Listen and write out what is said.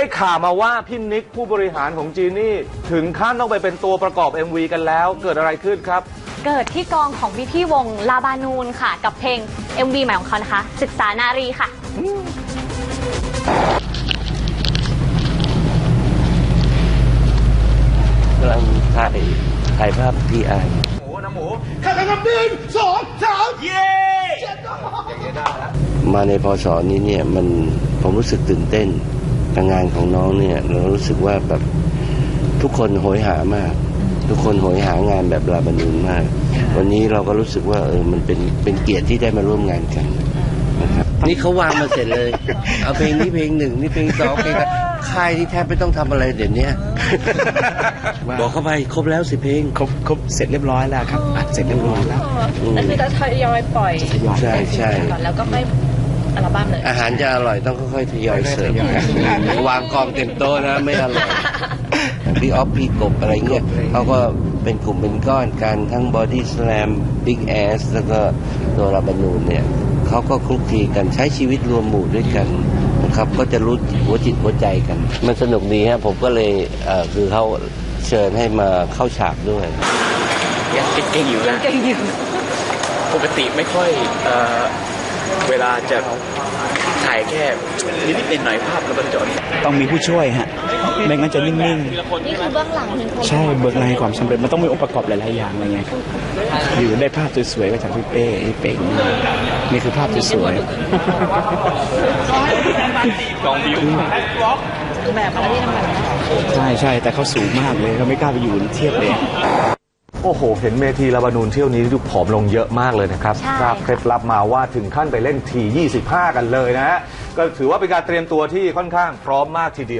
ได้ข่าวมาว่าพี่นิกผู้บริหารของจีนี่ ถึงขั้นต้องไปเป็นตัวประกอบ MV กันแล้ว เกิดอะไรขึ้นครับ เกิดที่กองของพี่พี่ๆวงลาบานูนค่ะ กับเพลง MV ใหม่ของเขานะคะ ศึกษานารีค่ะ กำลังถ่ายถ่ายภาพพีไอหมูนะหมูมาในพศนี้เนี่ยมันผมรู้สึกตื่นเต้น กับงานของน้องเนี่ย เรารู้สึกว่าแบบทุกคนโหยหามาก ทุกคนโหยหางานแบบลาบานูนมาก วันนี้เราก็รู้สึกว่าเออมันเป็นเป็นเกียรติที่ได้มาร่วมงานกันนะครับนี่เขาวางมาเสร็จเลย เอาเพลงนี้เพลงหนึ่งนี่เพลงสองเพลงสามค่ายที่แทบไม่ต้องทำอะไรเดี๋ยวนี้บอกเข้าไปครบแล้วสิเพลง ครบครบเสร็จเรียบร้อยแล้วครับอัดเสร็จเรียบร้อยแล้วนั่นคือจะทยอยปล่อยทยอยใช่ใช่ ก่อนแล้วก็ไม่ อัลบั้มเลย อาหารจะอร่อยต้องค่อยๆทยอยเสิร์ฟทยอยวางกองเต็มโต๊ะนะไม่อร่อยพี่ออฟพี่กบอะไรเงี้ยเขาก็เป็นกลุ่มเป็นก้อนกันทั้งบอดี้ส a ลมบิ๊กแอสแล้วก็ตัวราบานูนเนี่ยเขาก็คลุกคลีกันใช้ชีวิตรวมหมู่ด้วยกันนะครับก็จะรู้หัวจิตหัวใจกัน มันสนุกดีฮะผมก็เลยเอ่อคือเขาเชิญให้มาเข้าฉากด้วยยังเก่งๆอยู่นะเก่งอยู่ปกติไม่ค่อย เอ่อเวลาจะถ่ายแค่นิดๆหน่อยๆภาพแล้วก็จอต้องมีผู้ช่วยฮะไม่งั้นจะนิ่งนี่คือเบื้องหลังถึงๆใช่เบิกในความสำเร็จมันต้องมีองค์ประกอบหลายๆอย่างอะไรเงี้ยอยู่ได้ภาพสวยๆก็จากพี่เป้พี่เป่งนี่คือภาพสวยๆกองบิวแบบอะไรที่ทำแบบนั้นใช่ใช่แต่เขาสูงมากเลยเขาไม่กล้าไปอยู่เทียบเลย โอ้โห เห็นเมทีลาบานูนเที่ยวนี้ดูผอมลงเยอะมากเลยนะครับใช่ ทราบเคล็ดลับมาว่าถึงขั้นไปเล่นที 25 กันเลยนะฮะ ก็ถือว่าเป็นการเตรียมตัวที่ค่อนข้างพร้อมมากทีเดียว